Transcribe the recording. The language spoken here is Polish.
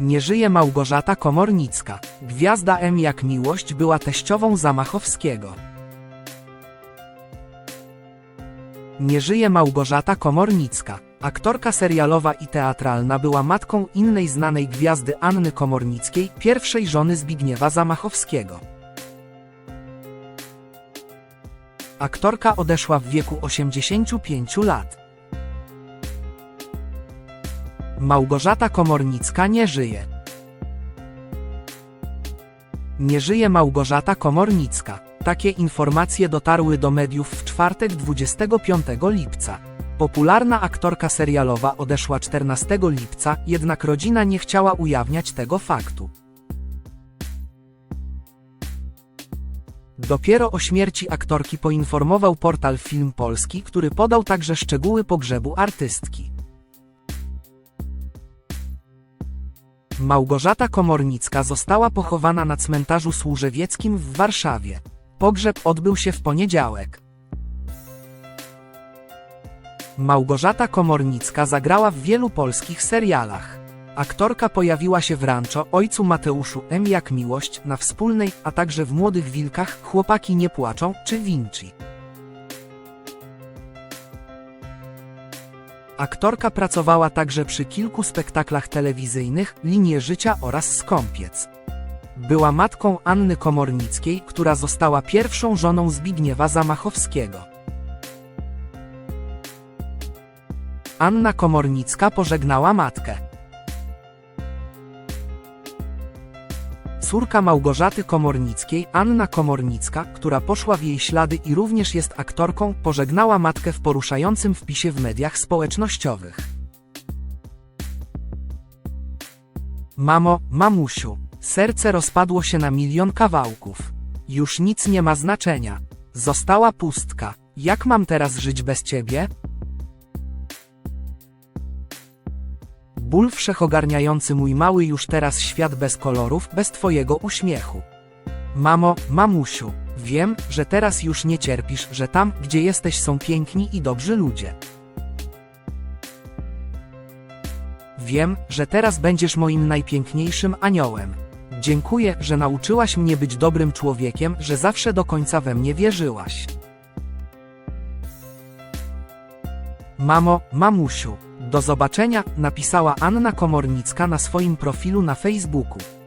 Nie żyje Małgorzata Komornicka. Gwiazda M jak miłość była teściową Zamachowskiego. Nie żyje Małgorzata Komornicka. Aktorka serialowa i teatralna była matką innej znanej gwiazdy Anny Komornickiej, pierwszej żony Zbigniewa Zamachowskiego. Aktorka odeszła w wieku 85 lat. Małgorzata Komornicka nie żyje. Nie żyje Małgorzata Komornicka. Takie informacje dotarły do mediów w czwartek 25 lipca. Popularna aktorka serialowa odeszła 14 lipca, jednak rodzina nie chciała ujawniać tego faktu. Dopiero o śmierci aktorki poinformował portal Film Polski, który podał także szczegóły pogrzebu artystki. Małgorzata Komornicka została pochowana na cmentarzu Służewieckim w Warszawie. Pogrzeb odbył się w poniedziałek. Małgorzata Komornicka zagrała w wielu polskich serialach. Aktorka pojawiła się w Rancho, Ojcu Mateuszu, M jak Miłość, na Wspólnej, a także w Młodych Wilkach, Chłopaki nie płaczą, czy Vinci. Aktorka pracowała także przy kilku spektaklach telewizyjnych, Linie Życia oraz Skąpiec. Była matką Anny Komornickiej, która została pierwszą żoną Zbigniewa Zamachowskiego. Anna Komornicka pożegnała matkę. Córka Małgorzaty Komornickiej, Anna Komornicka, która poszła w jej ślady i również jest aktorką, pożegnała matkę w poruszającym wpisie w mediach społecznościowych. Mamo, mamusiu, serce rozpadło się na milion kawałków. Już nic nie ma znaczenia. Została pustka. Jak mam teraz żyć bez ciebie? Ból wszechogarniający mój mały już teraz świat bez kolorów, bez twojego uśmiechu. Mamo, mamusiu, wiem, że teraz już nie cierpisz, że tam, gdzie jesteś są piękni i dobrzy ludzie. Wiem, że teraz będziesz moim najpiękniejszym aniołem. Dziękuję, że nauczyłaś mnie być dobrym człowiekiem, że zawsze do końca we mnie wierzyłaś. Mamo, mamusiu, do zobaczenia, napisała Anna Komornicka na swoim profilu na Facebooku.